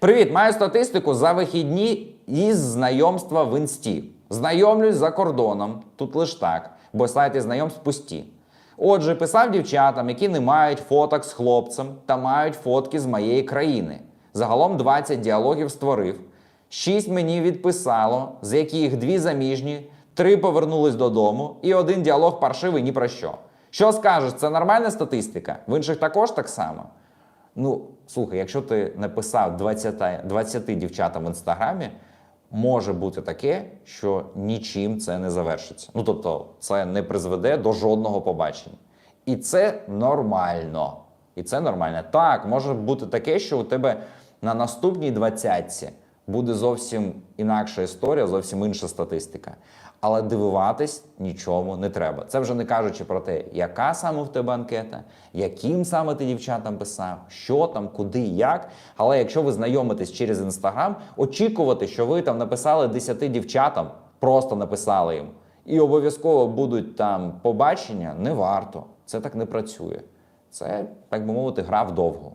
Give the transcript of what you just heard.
Привіт, маю статистику за вихідні із знайомства в інсті. Знайомлюсь за кордоном, тут лиш так, бо сайти знайомств пусті. Отже, писав дівчатам, які не мають фоток з хлопцем та мають фотки з моєї країни. Загалом 20 діалогів створив. Шість мені відписало, з яких дві заміжні, три повернулись додому, і один діалог паршивий ні про що. Що скажеш, це нормальна статистика? В інших також так само. Ну, слухай, якщо ти написав 20, 20 дівчатам в інстаграмі, може бути таке, що нічим це не завершиться. Ну тобто, це не призведе до жодного побачення. І це нормально. І це нормально. Так, може бути таке, що у тебе на наступній двадцятці буде зовсім інакша історія, зовсім інша статистика. Але дивуватись нічому не треба. Це вже не кажучи про те, яка саме в тебе анкета, яким саме ти дівчатам писав, що там, куди, як. Але якщо ви знайомитесь через інстаграм, очікувати, що ви там написали 10 дівчатам, просто написали їм, і обов'язково будуть там побачення, не варто. Це так не працює. Це, так би мовити, гра вдовго.